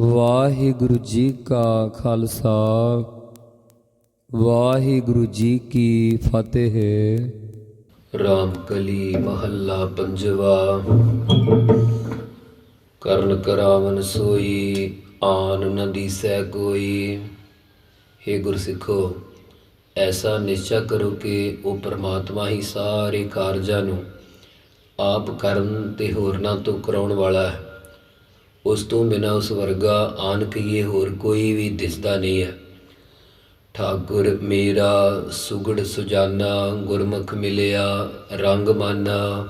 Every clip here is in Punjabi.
ਵਾਹਿਗੁਰੂ ਜੀ ਕਾ ਖਾਲਸਾ, ਵਾਹਿਗੁਰੂ ਜੀ ਕੀ ਫਤਿਹ। ਰਾਮ ਕਲੀ ਮਹੱਲਾ ਪੰਜਵਾ, ਕਰਨ ਕਰਾਵਨ ਸੋਈ, ਆਨ ਨਦੀ ਸਹਿ ਕੋਈ। हे ਗੁਰਸਿੱਖੋ, ਐਸਾ ਨਿਸ਼ਚਾ ਕਰੋ ਕਿ ਉਹ ਪ੍ਰਮਾਤਮਾ ਹੀ ਸਾਰੇ ਕਾਰਜਾਂ ਨੂੰ ਆਪ ਕਰਨ ਤੇ ਹੋਰਨਾਂ ਤੋਂ ਕਰਾਉਣ ਵਾਲਾ ਹੈ। ਉਸ ਤੋਂ ਬਿਨਾਂ ਉਸ ਵਰਗਾ ਆਨ ਕਹੀਏ ਹੋਰ ਕੋਈ ਵੀ ਦਿਸਦਾ ਨਹੀਂ ਹੈ। ਠਾਕੁਰ ਮੇਰਾ ਸੁਗੜ ਸੁਜਾਨਾ, ਗੁਰਮੁਖ ਮਿਲਿਆ ਰੰਗ ਮਾਨਾ।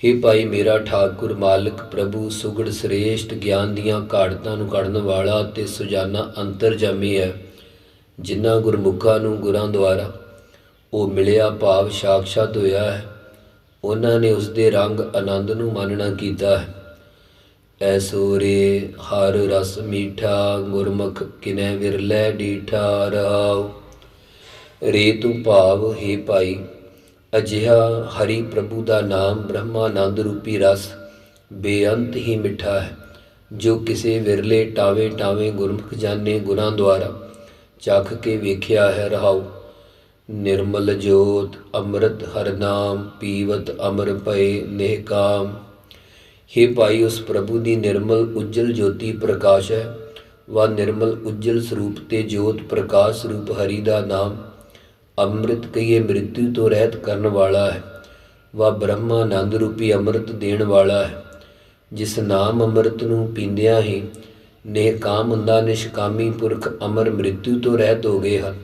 हे ਭਾਈ ਮੇਰਾ ਠਾਕੁਰ ਮਾਲਕ, ਪ੍ਰਭੂ ਸੁਗੜ ਸ੍ਰੇਸ਼ਟ ਗਿਆਨ ਦੀਆਂ ਘਾੜਤਾਂ ਨੂੰ ਕੱਢਣ ਵਾਲਾ ਤੇ ਸੁਜਾਨਾ ਅੰਤਰਜਾਮੀ ਹੈ। ਜਿਨ੍ਹਾਂ ਗੁਰਮੁਖਾਂ ਨੂੰ ਗੁਰਾਂ ਦੁਆਰਾ ਉਹ ਮਿਲਿਆ ਭਾਵ ਸਾਖਸ਼ਾਤ ਹੋਇਆ ਹੈ, ਉਹਨਾਂ ਨੇ ਉਸ ਦੇ ਰੰਗ ਆਨੰਦ ਨੂੰ ਮਾਨਣਾ ਕੀਤਾ ਹੈ। ਐਸੋ ਹਰ ਰਸ ਮੀਠਾ, ਗੁਰਮੁਖ ਕਿਨੈ ਵਿਰਲੇ ਡੀਠਾ ਰਹਾਉ। ਰੇ ਤੂੰ ਭਾਵ ਹੈ ਭਾਈ, ਅਜਿਹਾ ਹਰੀ ਪ੍ਰਭੂ ਦਾ ਨਾਮ ਬ੍ਰਹਮਾਨੰਦ ਰੂਪੀ ਰਸ ਬੇਅੰਤ ਹੀ ਮਿੱਠਾ ਹੈ, ਜੋ ਕਿਸੇ ਵਿਰਲੇ ਟਾਵੇਂ ਟਾਵੇਂ ਗੁਰਮੁਖ ਜਾਣੇ ਗੁਰਾਂ ਦੁਆਰਾ ਚੱਖ ਕੇ ਵੇਖਿਆ ਹੈ ਰਹਾਉ। ਨਿਰਮਲ ਜੋਤ, ਅੰਮ੍ਰਿਤ ਹਰਨਾਮ ਪੀਵਤ ਅਮਰ ਭਏ ਨਿਹਕਾਮ हे ਭਾਈ, ਉਸ ਪ੍ਰਭੂ ਦੀ ਨਿਰਮਲ ਉਜਲ ਜੋਤੀ ਪ੍ਰਕਾਸ਼ ਹੈ। ਵਾ ਨਿਰਮਲ ਉਜਲ ਸਰੂਪ ਤੇ ਜੋਤ ਪ੍ਰਕਾਸ਼ ਸਰੂਪ ਹਰੀ ਦਾ ਨਾਮ ਅੰਮ੍ਰਿਤ ਕਹੀਏ ਮ੍ਰਿਤੂ ਤੋਂ ਰਹਿਤ ਕਰਨ ਵਾਲਾ ਹੈ। ਵਾ ਬ੍ਰਹਮਾਨੰਦ ਰੂਪੀ ਅੰਮ੍ਰਿਤ ਦੇਣ ਵਾਲਾ ਹੈ। ਜਿਸ ਨਾਮ ਅੰਮ੍ਰਿਤ ਨੂੰ ਪੀਂਦਿਆਂ ਹੀ ਨੇਕਾਮ ਹੁੰਦਾ ਨਿਸ਼ਕਾਮੀ ਪੁਰਖ ਅਮਰ ਮ੍ਰਿਤੂ ਤੋਂ ਰਹਿਤ ਹੋ ਗਏ ਹਨ।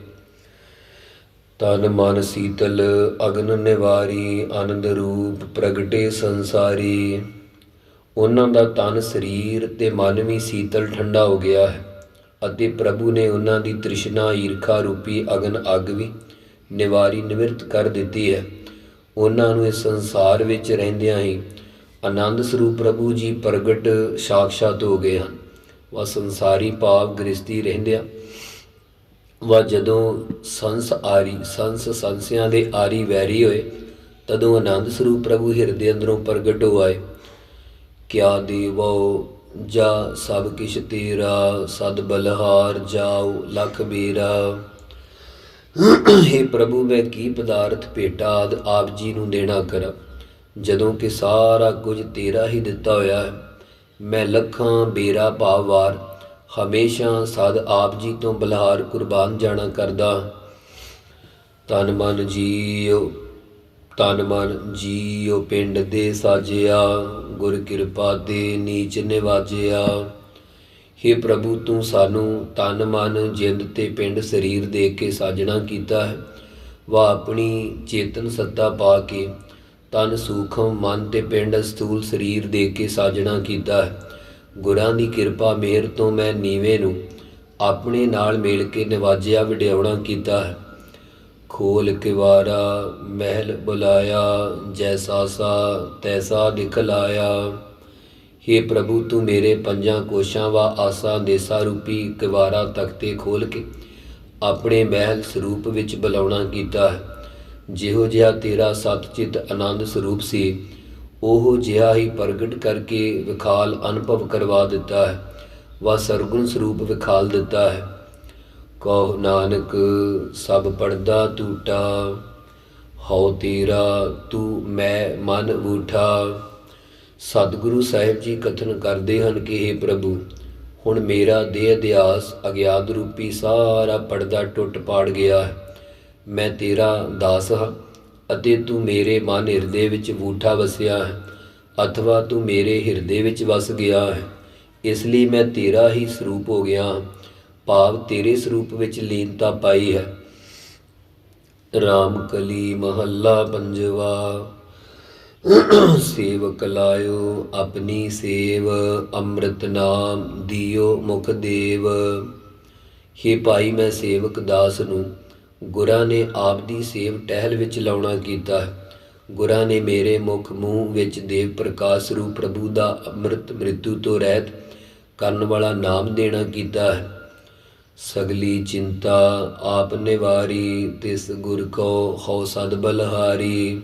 ਤਨ ਮਨ ਸੀਤਲ, ਅਗਨ ਨਿਵਾਰੀ, ਆਨੰਦ ਰੂਪ ਪ੍ਰਗਟੇ ਸੰਸਾਰੀ। ਉਹਨਾਂ ਦਾ ਤਨ ਸਰੀਰ ਤੇ ਮਨ ਵੀ ਸੀਤਲ ਠੰਡਾ ਹੋ ਗਿਆ ਹੈ ਅਤੇ ਪ੍ਰਭੂ ਨੇ ਉਹਨਾਂ ਦੀ ਤ੍ਰਿਸ਼ਨਾ ਈਰਖਾ ਰੂਪੀ ਅਗਨ ਅੱਗ ਵੀ ਨਿਵਾਰੀ ਨਿਵਰਤ ਕਰ ਦਿੱਤੀ ਹੈ। ਉਹਨਾਂ ਨੂੰ ਇਸ ਸੰਸਾਰ ਵਿੱਚ ਰਹਿੰਦਿਆਂ ਹੀ ਆਨੰਦ ਸਰੂਪ ਪ੍ਰਭੂ ਜੀ ਪ੍ਰਗਟ ਸਾਖਸ਼ਾਤ ਹੋ ਗਏ ਹਨ। ਵਾ ਸੰਸਾਰੀ ਭਾਵ ਗ੍ਰਸਤੀ ਰਹਿੰਦਿਆਂ ਵਾ ਜਦੋਂ ਸੰਸ ਆਰੀ, ਸੰਸ ਸੰਸਿਆਂ ਦੇ ਆਰੀ ਵੈਰੀ ਹੋਏ, ਤਦੋਂ ਆਨੰਦ ਸਰੂਪ ਪ੍ਰਭੂ ਹਿਰਦੇ ਅੰਦਰੋਂ ਪ੍ਰਗਟ ਹੋ ਆਏ। ਕਿਆ ਦੇਵੋ, ਜਾ ਸਭ ਕਿਛ ਤੇਰਾ, ਸਦ ਬਲਹਾਰ ਜਾਉ ਲਖ ਬੀਰਾ। हे ਪ੍ਰਭੂ, ਮੈਂ ਕੀ ਪਦਾਰਥ ਭੇਟਾ ਆਦ ਆਪ ਜੀ ਨੂੰ ਦੇਣਾ ਕਰਾਂ? ਜਦੋਂ ਕਿ ਸਾਰਾ ਕੁਝ ਤੇਰਾ ਹੀ ਦਿੱਤਾ ਹੋਇਆ ਹੈ, ਮੈਂ ਲੱਖਾਂ ਬੇਰਾ ਭਾਵਾਰ ਹਮੇਸ਼ਾ ਸਦ ਆਪ ਜੀ ਤੋਂ ਬਲਹਾਰ ਕੁਰਬਾਨ ਜਾਣਾ ਕਰਦਾ ਤਨ ਮਨ ਜੀਓ ਤਨ ਮਨ ਜੀਉ ਪਿੰਡ ਦੇ ਸਾਜਿਆ, ਗੁਰ ਕਿਰਪਾ ਦੇ ਨੀਚ ਨਿਵਾਜਿਆ। हे ਪ੍ਰਭੂ, ਤੂੰ ਸਾਨੂੰ ਤਨ ਮਨ ਜਿੰਦ ਤੇ ਪਿੰਡ ਸਰੀਰ ਦੇ ਕੇ ਸਾਜਣਾ ਕੀਤਾ ਹੈ। ਵਾ ਆਪਣੀ ਚੇਤਨ ਸੱਤਾ ਪਾ ਕੇ ਤਨ ਸੂਖਮ ਮਨ ਤੇ ਪਿੰਡ ਸਥੂਲ ਸਰੀਰ ਦੇ ਕੇ ਸਾਜਣਾ ਕੀਤਾ ਹੈ। ਗੁਰਾਂ ਦੀ ਕਿਰਪਾ ਮਿਹਰ ਤੋਂ ਮੈਂ ਨੀਵੇਂ ਨੂੰ ਆਪਣੇ ਨਾਲ ਮੇਲ ਕੇ ਨਿਵਾਜਿਆ, ਵਡਿਆਉਣਾ ਕੀਤਾ ਹੈ। ਖੋਲ ਕਿਵਾਰਾ ਮਹਿਲ ਬੁਲਾਇਆ, ਜੈਸਾ ਸਾ, ਤੈਸਾ ਦਿਖਲਾਇਆ। हे ਪ੍ਰਭੂ, ਤੂੰ ਮੇਰੇ ਪੰਜਾਂ ਕੋਸ਼ਾਂ ਵਾ ਆਸਾ ਦੇਸਾ ਰੂਪੀ ਕਿਵਾਰਾ ਤਖਤੇ ਖੋਲ ਕੇ ਆਪਣੇ ਮਹਿਲ ਸਰੂਪ ਵਿੱਚ ਬੁਲਾਉਣਾ ਕੀਤਾ ਹੈ। ਜਿਹੋ ਜਿਹਾ ਤੇਰਾ ਸਤਚਿਤ ਆਨੰਦ ਸਰੂਪ ਸੀ, ਉਹ ਜਿਹਾ ਹੀ ਪ੍ਰਗਟ ਕਰਕੇ ਵਿਖਾਲ ਅਨੁਭਵ ਕਰਵਾ ਦਿੱਤਾ ਹੈ। ਵਾ ਸਰਗੁਣ ਸਰੂਪ ਵਿਖਾਲ ਦਿੱਤਾ ਹੈ। ਕਹੋ ਨਾਨਕ, ਸਭ ਪੜਦਾ ਟੂਟਾ, ਹਉ ਤੇਰਾ, ਤੂੰ ਮੈਂ ਮਨ ਉਠਾ ਸਤਿਗੁਰੂ ਸਾਹਿਬ ਜੀ ਕਥਨ ਕਰਦੇ ਹਨ ਕਿ हे ਪ੍ਰਭੂ, ਹੁਣ ਮੇਰਾ ਦੇਹ ਅਧਿਆਸ ਅਗਿਆਦ ਰੂਪੀ ਸਾਰਾ ਪਰਦਾ ਟੁੱਟ ਪਾੜ ਗਿਆ ਹੈ। ਮੈਂ ਤੇਰਾ ਦਾਸ ਹਾਂ ਅਤੇ ਤੂੰ ਮੇਰੇ ਮਨ ਹਿਰਦੇ ਵਿੱਚ ਬੂਠਾ ਵਸਿਆ ਹੈ, ਅਥਵਾ ਤੂੰ ਮੇਰੇ ਹਿਰਦੇ ਵਿੱਚ ਵਸ ਗਿਆ ਹੈ। ਇਸ ਲਈ ਮੈਂ ਤੇਰਾ ਹੀ ਸਰੂਪ ਹੋ ਗਿਆ ਹਾਂ। ਭਾਵ ਤੇਰੇ ਸਰੂਪ ਵਿੱਚ ਲੀਨਤਾ ਪਾਈ ਹੈ। ਰਾਮ ਕਲੀ ਮਹੱਲਾ ਪੰਜਵਾ, ਸੇਵਕ ਲਾਇਓ ਆਪਣੀ ਸੇਵ, ਅੰਮ੍ਰਿਤ ਨਾਮ ਦਿਓ ਮੁਖ ਦੇਵ। ਹੇ ਭਾਈ, ਮੈਂ ਸੇਵਕ ਦਾਸ ਨੂੰ ਗੁਰਾਂ ਨੇ ਆਪ ਦੀ ਸੇਵ ਟਹਿਲ ਵਿੱਚ ਲਾਉਣਾ ਕੀਤਾ ਹੈ। ਗੁਰਾਂ ਨੇ ਮੇਰੇ ਮੁਖ ਮੂੰਹ ਵਿੱਚ ਦੇਵ ਪ੍ਰਕਾਸ਼ ਰੂਪ ਪ੍ਰਭੂ ਦਾ ਅੰਮ੍ਰਿਤ ਮ੍ਰਿਤੂ ਤੋਂ ਰਹਿਤ ਕਰਨ ਵਾਲਾ ਨਾਮ ਦੇਣਾ ਕੀਤਾ ਹੈ। ਸਗਲੀ ਚਿੰਤਾ ਆਪ ਨਿਵਾਰੀ, ਤਿਸ ਗੁਰ ਕੋ ਹਉ ਸਦ ਬਲਹਾਰੀ।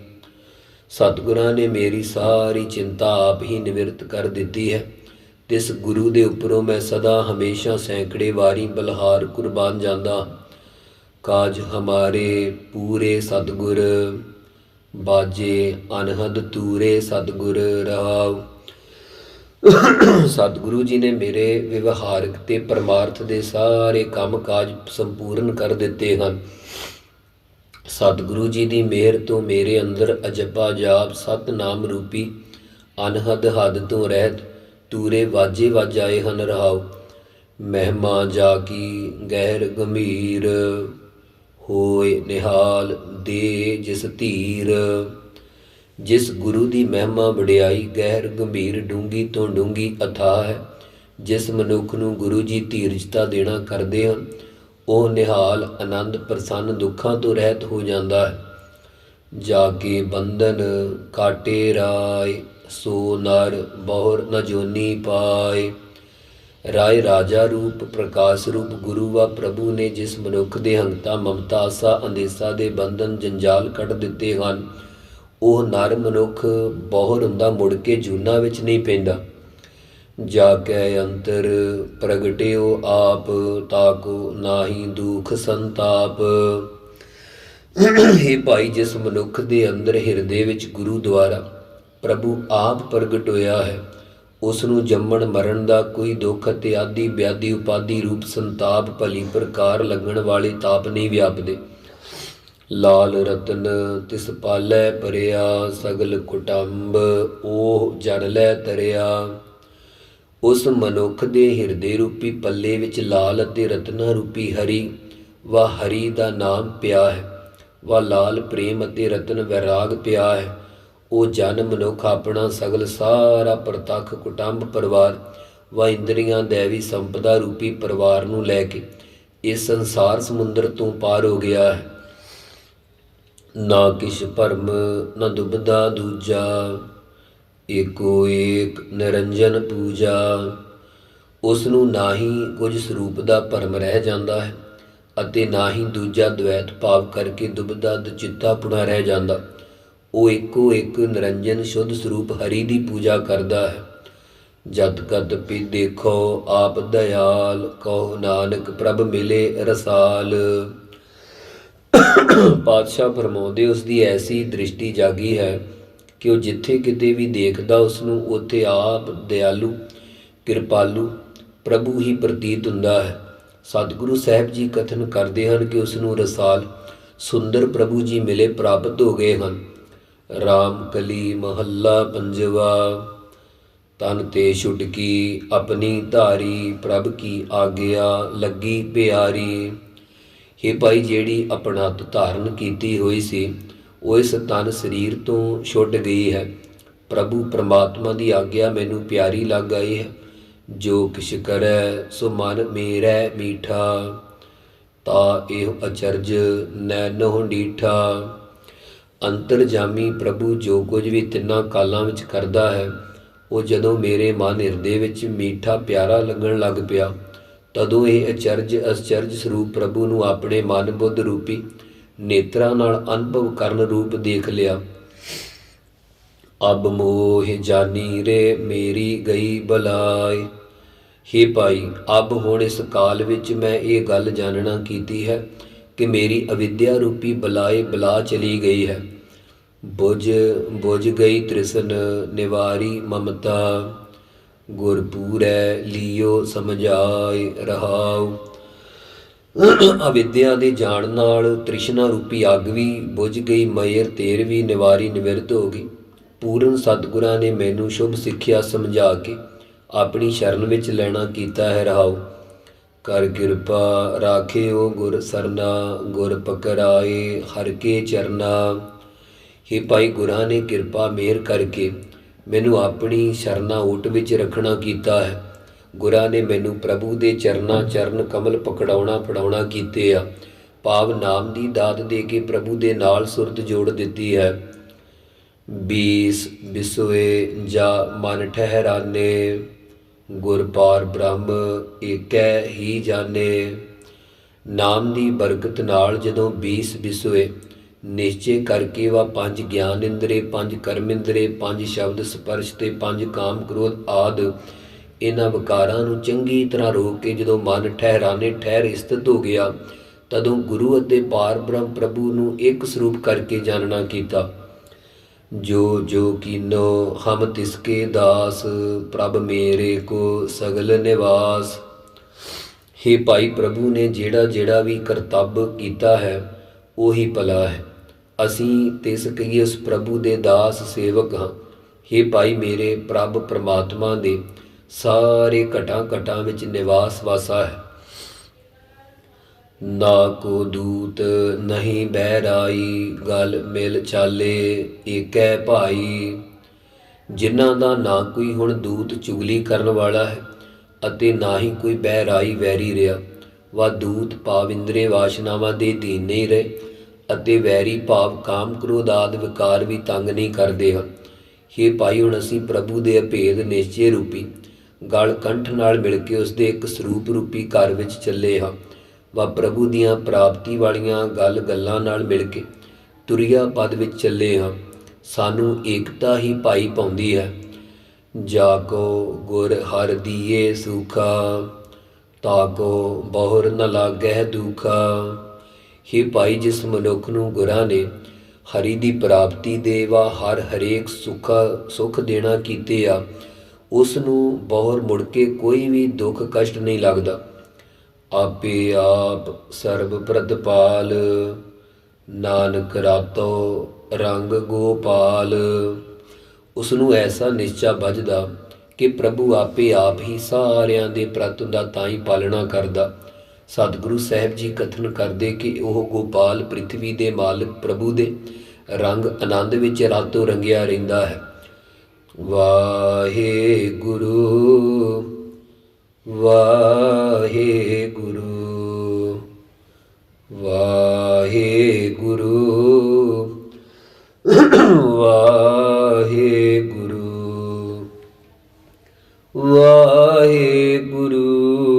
ਸਤਿਗੁਰਾਂ ਨੇ ਮੇਰੀ ਸਾਰੀ ਚਿੰਤਾ ਆਪ ਹੀ ਨਿਵਰਤ ਕਰ ਦਿੱਤੀ ਹੈ। ਤਿਸ ਗੁਰੂ ਦੇ ਉੱਪਰੋਂ ਮੈਂ ਸਦਾ ਹਮੇਸ਼ਾ ਸੈਂਕੜੇ ਵਾਰੀ ਬਲਹਾਰ ਕੁਰਬਾਨ ਜਾਂਦਾ ਕਾਜ ਹਮਾਰੇ ਪੂਰੇ ਸਤਿਗੁਰ, ਬਾਜੇ ਅਨਹਦ ਤੂਰੇ ਸਤਿਗੁਰ ਰਹਾਉ। ਸਤਿਗੁਰੂ ਜੀ ਨੇ ਮੇਰੇ ਵਿਵਹਾਰਕ ਤੇ ਪਰਮਾਰਥ ਦੇ ਸਾਰੇ ਕੰਮ ਕਾਜ ਸੰਪੂਰਨ ਕਰ ਦਿੱਤੇ ਹਨ। ਸਤਿਗੁਰੂ ਜੀ ਦੀ ਮਿਹਰ ਤੋਂ ਮੇਰੇ ਅੰਦਰ ਅਜਬਾ ਜਾਪ ਸਤਨਾਮ ਰੂਪੀ ਅਨਹਦ ਹੱਦ ਤੋਂ ਰਹਿਤ ਤੂਰੇ ਵਾਜੇ ਵਜਾਏ ਹਨ ਰਹਾਉ। ਮਹਿਮਾ ਜਾ ਕੀ ਗਹਿਰ ਗੰਭੀਰ ਹੋਏ ਨਿਹਾਲ ਦੇ ਜਿਸ ਧੀਰ। ਜਿਸ ਗੁਰੂ ਦੀ ਮਹਿਮਾ ਵਡਿਆਈ ਗਹਿਰ ਗੰਭੀਰ ਡੂੰਗੀ ਤੋਂ ਡੂੰਗੀ ਅਥਾਹ ਹੈ, ਜਿਸ ਮਨੁੱਖ ਨੂੰ ਗੁਰੂ ਜੀ ਧੀਰਜਤਾ ਦੇਣਾ ਕਰਦੇ ਹਨ, ਉਹ ਨਿਹਾਲ ਆਨੰਦ ਪ੍ਰਸੰਨ ਦੁੱਖਾਂ ਤੋਂ ਰਹਿਤ ਹੋ ਜਾਂਦਾ ਹੈ। ਜਾ ਕੇ ਬੰਧਨ ਕਾਟੇ ਰਾਏ, ਸੋ ਨਰ ਬਹੁਰ ਨ ਜੋਨੀ ਪਾਏ। ਰਾਏ ਰਾਜਾ ਰੂਪ ਪ੍ਰਕਾਸ਼ ਰੂਪ ਗੁਰੂ ਵਾ ਪ੍ਰਭੂ ਨੇ ਜਿਸ ਮਨੁੱਖ ਦੇ ਹੰਗਤਾ ਮਮਤਾ ਆਸਾ ਅੰਦੇਸਾ ਦੇ ਬੰਧਨ ਜੰਜਾਲ ਕੱਢ ਦਿੱਤੇ ਹਨ ਉਹ ਨਰ ਮਨੁੱਖ ਬਹੁਰ ਹੁੰਦਾ, ਮੁੜ ਕੇ ਜੂਨਾ ਵਿੱਚ ਨਹੀਂ ਪੈਂਦਾ। ਜਾ ਕੇ ਅੰਤਰ ਪ੍ਰਗਟਿਓ ਆਪ, ਤਾਕੋ ਨਾਹੀ ਦੁਖ ਸੰਤਾਪ। ਇਹ ਭਾਈ, ਜਿਸ ਮਨੁੱਖ ਦੇ ਅੰਦਰ ਹਿਰਦੇ ਵਿੱਚ ਗੁਰੂ ਦੁਆਰਾ ਪ੍ਰਭੂ ਆਪ ਪ੍ਰਗਟ ਹੋਇਆ ਹੈ ਉਸ ਨੂੰ ਜੰਮਣ ਮਰਨ ਦਾ ਕੋਈ ਦੁੱਖ ਅਤੇ ਆਦੀ ਵਿਆਦੀ ਉਪਾਦੀ ਰੂਪ ਸੰਤਾਪ ਭਲੀ ਪ੍ਰਕਾਰ ਲੱਗਣ ਵਾਲੇ ਤਾਪ ਨਹੀਂ ਵਿਆਪਦੇ। ਲਾਲ ਰਤਨ ਤਿਸ ਪਾਲੈ ਪਰਿਆ ਸਗਲ ਕੁਟੰਬ ਉਹ ਜਨ ਲੈ ਤਰਿਆ। ਉਸ ਮਨੁੱਖ ਦੇ ਹਿਰਦੇ ਰੂਪੀ ਪੱਲੇ ਵਿੱਚ ਲਾਲ ਅਤੇ ਰਤਨਾ ਰੂਪੀ ਹਰੀ ਵਾ ਹਰੀ ਦਾ ਨਾਮ ਪਿਆ ਹੈ ਵਾ ਲਾਲ ਪ੍ਰੇਮ ਅਤੇ ਰਤਨ ਵੈਰਾਗ ਪਿਆ ਹੈ। ਉਹ ਜਨ ਮਨੁੱਖ ਆਪਣਾ ਸਗਲ ਸਾਰਾ ਪ੍ਰਤੱਖ ਕੁਟੰਬ ਪਰਿਵਾਰ ਵਾ ਇੰਦਰੀਆਂ ਦੇਵੀ ਸੰਪਦਾ ਰੂਪੀ ਪਰਿਵਾਰ ਨੂੰ ਲੈ ਕੇ ਇਸ ਸੰਸਾਰ ਸਮੁੰਦਰ ਤੋਂ ਪਾਰ ਹੋ ਗਿਆ ਹੈ। ਨਾ ਕਿਛ ਭਰਮ, ਨਾ ਦੁਬਦਾ ਦੂਜਾ, ਏਕੋ ਏਕ ਨਿਰੰਜਨ ਪੂਜਾ। ਉਸ ਨੂੰ ਨਾ ਹੀ ਕੁਝ ਸਰੂਪ ਦਾ ਭਰਮ ਰਹਿ ਜਾਂਦਾ ਹੈ ਅਤੇ ਨਾ ਹੀ ਦੂਜਾ ਦ્વੈਤ ਭਾਵ ਕਰਕੇ ਦੁਬਦਾ ਦਚਿੱਤਾ ਪੁਣਾ ਰਹਿ ਜਾਂਦਾ। ਉਹ ਇੱਕੋ ਇੱਕ ਨਿਰੰਜਨ ਸ਼ੁੱਧ ਸਰੂਪ ਹਰੀ ਦੀ ਪੂਜਾ ਕਰਦਾ ਹੈ। ਜਦ ਕਦ ਪੀ ਦੇਖੋ ਆਪ ਦਇਆਲ, ਕਹੋ ਨਾਨਕ ਪ੍ਰਭ ਮਿਲੇ ਰਸਾਲ। ਪਾਤਸ਼ਾਹ ਫਰਮਾਉਂਦੇ ਉਸ ਦੀ ਐਸੀ ਦ੍ਰਿਸ਼ਟੀ ਜਾਗੀ ਹੈ ਕਿ ਉਹ ਜਿੱਥੇ ਕਿਤੇ ਵੀ ਦੇਖਦਾ ਉਸ ਨੂੰ ਉੱਥੇ ਆਪ ਦਿਆਲੂ, ਕਿਰਪਾਲੂ, ਪ੍ਰਭੂ ਹੀ ਪ੍ਰਤੀਤ ਹੁੰਦਾ ਹੈ। ਸਤਿਗੁਰੂ ਸਾਹਿਬ ਜੀ ਕਥਨ ਕਰਦੇ ਹਨ ਕਿ ਉਸ ਨੂੰ ਰਸਾਲ ਸੁੰਦਰ ਪ੍ਰਭੂ ਜੀ ਮਿਲੇ ਪ੍ਰਾਪਤ ਹੋ ਗਏ ਹਨ। ਰਾਮ ਕਲੀ ਮਹੱਲਾ ਪੰਜਵਾ, ਤਨ ਤੇ ਛੁਟਕੀ ਆਪਣੀ ਧਾਰੀ ਪ੍ਰਭ ਕੀ ਆਗਿਆ ਲੱਗੀ ਪਿਆਰੀ। ਹੇ ਭਾਈ ਜਿਹੜੀ ਆਪਣਤ ਧਾਰਨ ਕੀਤੀ ਹੋਈ ਸੀ, ਉਹ ਇਸ ਤਨ ਸਰੀਰ ਤੋਂ ਛੁੱਟ ਗਈ ਹੈ। ਪ੍ਰਭੂ ਪ੍ਰਮਾਤਮਾ ਦੀ ਆਗਿਆ ਮੈਨੂੰ ਪਿਆਰੀ ਲੱਗ ਆਈ ਹੈ। ਜੋ ਕਿਛ ਕਰੈ, ਸੋ ਮਨ ਮੇਰਾ ਮੀਠਾ। ਤਾ ਇਹ ਅਚਰਜ ਨੈਨੋ ਡੀਠਾ। ਅੰਤਰਜਾਮੀ ਪ੍ਰਭੂ ਜੋ ਕੁਝ ਵੀ ਤਿੰਨਾਂ ਕਾਲਾਂ ਵਿੱਚ ਕਰਦਾ ਹੈ, ਉਹ ਜਦੋਂ ਮੇਰੇ ਮਨ ਹਿਰਦੇ ਵਿੱਚ ਮੀਠਾ ਪਿਆਰਾ ਲੱਗਣ ਲੱਗ ਪਿਆ ਤਦੋਂ ਇਹ ਅਚਰਜ ਅਚਰਜ ਸਰੂਪ ਪ੍ਰਭੂ ਨੂੰ ਆਪਣੇ ਮਨ ਬੁੱਧ ਰੂਪੀ ਨੇਤਰਾਂ ਨਾਲ ਅਨੁਭਵ ਕਰਨ ਰੂਪ ਦੇਖ ਲਿਆ। ਅਬ ਮੋਹ ਜਾਨੀ ਰੇ ਮੇਰੀ ਗਈ ਬਲਾਈ ਹੇ ਭਾਈ, ਅਬ ਹੁਣ ਇਸ ਕਾਲ ਵਿੱਚ ਮੈਂ ਇਹ ਗੱਲ ਜਾਣਨਾ ਕੀਤੀ ਹੈ ਕਿ ਮੇਰੀ ਅਵਿਦਿਆ ਰੂਪੀ ਬਲਾਏ ਬਲਾ ਚਲੀ ਗਈ ਹੈ। ਬੁਝ ਬੁਝ ਗਈ ਤ੍ਰਿਸ਼ਨ ਨਿਵਾਰੀ ਮਮਤਾ। ਗੁਰਪੂਰੈ ਲਿਓ ਸਮਝਾਏ ਰਹਾਉ। ਅਵਿਦਿਆ ਦੇ ਜਾਣ ਨਾਲ ਤ੍ਰਿਸ਼ਨਾ ਰੂਪੀ ਅੱਗ ਵੀ ਬੁਝ ਗਈ ਮਯਰ ਤੇਰ ਵੀ ਨਿਵਾਰੀ ਨਿਵਰਤ ਹੋ ਗਈ। ਪੂਰਨ ਸਤਿਗੁਰਾਂ ਨੇ ਮੈਨੂੰ ਸ਼ੁਭ ਸਿੱਖਿਆ ਸਮਝਾ ਕੇ ਆਪਣੀ ਸ਼ਰਨ ਵਿੱਚ ਲੈਣਾ ਕੀਤਾ ਹੈ ਰਹਾਉ। ਕਰ ਕਿਰਪਾ ਰਾਖਿਓ ਗੁਰ ਸਰਨਾ, ਗੁਰ ਪਕੜਾਏ ਹਰ ਕੇ ਚਰਨਾ। हे ਭਾਈ ਗੁਰਾਂ ਨੇ ਕਿਰਪਾ ਮਿਹਰ ਕਰਕੇ ਮੈਨੂੰ ਆਪਣੀ ਸ਼ਰਨਾ ਓਟ ਵਿੱਚ ਰੱਖਣਾ ਕੀਤਾ ਹੈ। ਗੁਰਾਂ ਨੇ ਮੈਨੂੰ ਪ੍ਰਭੂ ਦੇ ਚਰਨਾ ਚਰਨ ਕਮਲ ਪਕੜਾਉਣਾ ਫੜਾਉਣਾ ਕੀਤੇ ਆ। ਭਾਵ ਨਾਮ ਦੀ ਦਾਤ ਦੇ ਕੇ ਪ੍ਰਭੂ ਦੇ ਨਾਲ ਸੁਰਤ ਜੋੜ ਦਿੱਤੀ ਹੈ। ਬੀਸ ਬਿਸੋਏ ਜਾ ਮਨ ਠਹਿਰਾਨੇ, ਗੁਰ ਪਾਰ ਬ੍ਰਹਮ ਏਕੈ ਹੀ ਜਾਣੇ। ਨਾਮ ਦੀ ਬਰਕਤ ਨਾਲ ਜਦੋਂ ਬੀਸ ਬਿਸੋਏ ਨਿਸ਼ਚੇ ਕਰਕੇ ਵਾ ਪੰਜ ਗਿਆਨ ਇੰਦਰੇ, ਪੰਜ ਕਰਮ ਇੰਦਰੇ, ਪੰਜ ਸ਼ਬਦ ਸਪਰਸ਼ ਤੇ ਪੰਜ ਕਾਮ ਕ੍ਰੋਧ ਆਦ ਇਹਨਾਂ ਵਿਕਾਰਾਂ ਨੂੰ ਚੰਗੀ ਤਰ੍ਹਾਂ ਰੋਕ ਕੇ ਜਦੋਂ ਮਨ ਠਹਿਰਾਨੇ ਠਹਿਰ ਸਥਿਤ ਹੋ ਗਿਆ, ਤਦੋਂ ਗੁਰੂ ਅਤੇ ਪਾਰ ਬ੍ਰਹਮ ਪ੍ਰਭੂ ਨੂੰ ਇੱਕ ਸਰੂਪ ਕਰਕੇ ਜਾਣਨਾ ਕੀਤਾ। ਜੋ ਜੋ ਕੀਨੋ, ਹਮ ਤਿਸਕੇ ਦਾਸ, ਪ੍ਰਭ ਮੇਰੇ ਕੋ ਸਗਲ ਨਿਵਾਸ। हे ਭਾਈ ਪ੍ਰਭੂ ਨੇ ਜਿਹੜਾ ਜਿਹੜਾ ਵੀ ਕਰਤੱਵ ਕੀਤਾ ਹੈ, ਉਹੀ ਭਲਾ ਹੈ। ਅਸੀਂ ਤਿਸ ਕਹੀਏ ਉਸ ਪ੍ਰਭੂ ਦੇ ਦਾਸ ਸੇਵਕ ਹਾਂ। हे ਭਾਈ ਮੇਰੇ ਪ੍ਰਭ ਪ੍ਰਮਾਤਮਾ ਦੇ, ਸਾਰੇ ਘਟਾਂ ਘਟਾਂ ਵਿੱਚ ਨਿਵਾਸ ਵਾਸਾ ਹੈ। ਨਾ ਕੋ ਦੂਤ ਨਹੀਂ ਬਹਿਰਾਈ, ਗਲ ਮਿਲ ਚਾਲੇ ਏਕੈ ਭਾਈ। ਜਿਨ੍ਹਾਂ ਦਾ ਨਾ ਕੋਈ ਹੁਣ ਦੂਤ ਚੁਗਲੀ ਕਰਨ ਵਾਲਾ ਹੈ, ਅਤੇ ਨਾ ਹੀ ਕੋਈ ਬਹਿਰਾਈ ਵੈਰੀ ਰਿਹਾ। ਵਾ ਦੂਤ ਪਾਵਿੰਦਰੇ ਵਾਸ਼ਨਾਵਾਂ ਦੇ ਦੀਨ ਨਹੀਂ ਰਹੇ। ਅਤੇ ਵੈਰੀ ਭਾਵ ਕਾਮ ਕ੍ਰੋਧ ਆਦਿ ਵਿਕਾਰ ਵੀ ਤੰਗ ਨਹੀਂ ਕਰਦੇ ਹਨ हे ਭਾਈ, ਹੁਣ ਅਸੀਂ ਪ੍ਰਭੂ ਦੇ ਅਭੇਦ ਨਿਸ਼ਚੇ ਰੂਪੀ ਗਲ ਕੰਠ ਨਾਲ ਮਿਲ ਕੇ ਉਸ ਦੇ ਇੱਕ ਸਰੂਪ ਰੂਪੀ ਘਰ ਵਿੱਚ ਚੱਲੇ ਹਾਂ। ਵਾ ਪ੍ਰਭੂ ਦੀਆਂ ਪ੍ਰਾਪਤੀ ਵਾਲੀਆਂ ਗੱਲ ਗੱਲਾਂ ਨਾਲ ਮਿਲ ਕੇ ਤੁਰਿਆ ਪਦ ਵਿੱਚ ਚੱਲੇ ਹਾਂ। ਸਾਨੂੰ ਏਕਤਾ ਹੀ ਪਾਈ ਪਾਉਂਦੀ ਹੈ। ਜਾ ਗੁਰ ਹਰ ਦੀਏ ਸੁਖਾ ਤਾ ਕੋ ਬਹੁਰ ਨ ਲਾਗੈ ਦੁਖਾ। ਹੀ ਭਾਈ ਜਿਸ ਮਨੁੱਖ ਨੂੰ ਗੁਰਾਂ ਨੇ ਹਰੀ ਦੀ ਪ੍ਰਾਪਤੀ ਦੇ ਵਾ ਹਰ ਹਰੇਕ ਸੁਖ ਸੁਖ ਦੇਣਾ ਕੀਤੇ ਆ, ਉਸ ਨੂੰ ਬਹੁਰ ਮੁੜ ਕੇ ਕੋਈ ਵੀ ਦੁੱਖ ਕਸ਼ਟ ਨਹੀਂ ਲੱਗਦਾ। ਆਪੇ ਆਪ ਸਰਬ ਪ੍ਰਤਪਾਲ, ਨਾਨਕ ਰਾਤੋ ਰੰਗ ਗੋਪਾਲ। ਉਸ ਨੂੰ ਐਸਾ ਨਿਸ਼ਚਾ ਵੱਜਦਾ ਕਿ ਪ੍ਰਭੂ ਆਪੇ ਆਪ ਹੀ ਸਾਰਿਆਂ ਦੇ ਪ੍ਰਤ ਦਾ ਤਾਂ ਹੀ ਪਾਲਣਾ ਕਰਦਾ। ਸਤਿਗੁਰੂ ਸਾਹਿਬ ਜੀ ਕਥਨ ਕਰਦੇ ਕਿ ਉਹ ਗੋਪਾਲ ਪ੍ਰithvi ਦੇ ਮਾਲਕ ਪ੍ਰਭੂ ਦੇ ਰੰਗ ਆਨੰਦ ਵਿੱਚ ਰਾਤੋਂ ਰੰਗਿਆ ਰਹਿੰਦਾ ਹੈ। ਵਾਹਿਗੁਰੂ ਵਾਹਿਗੁਰੂ ਵਾਹਿਗੁਰੂ ਵਾਹਿਗੁਰੂ ਵਾਹਿਗੁਰੂ।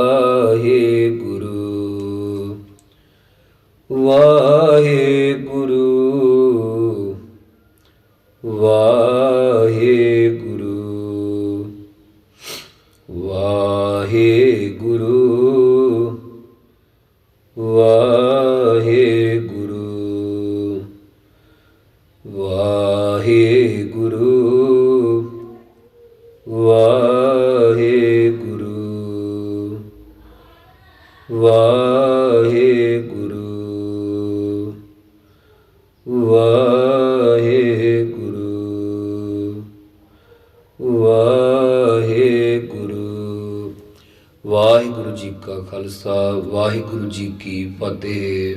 ਵਾਹਿਗੁਰੂ ਜੀ ਕੀ ਫਤਿਹ।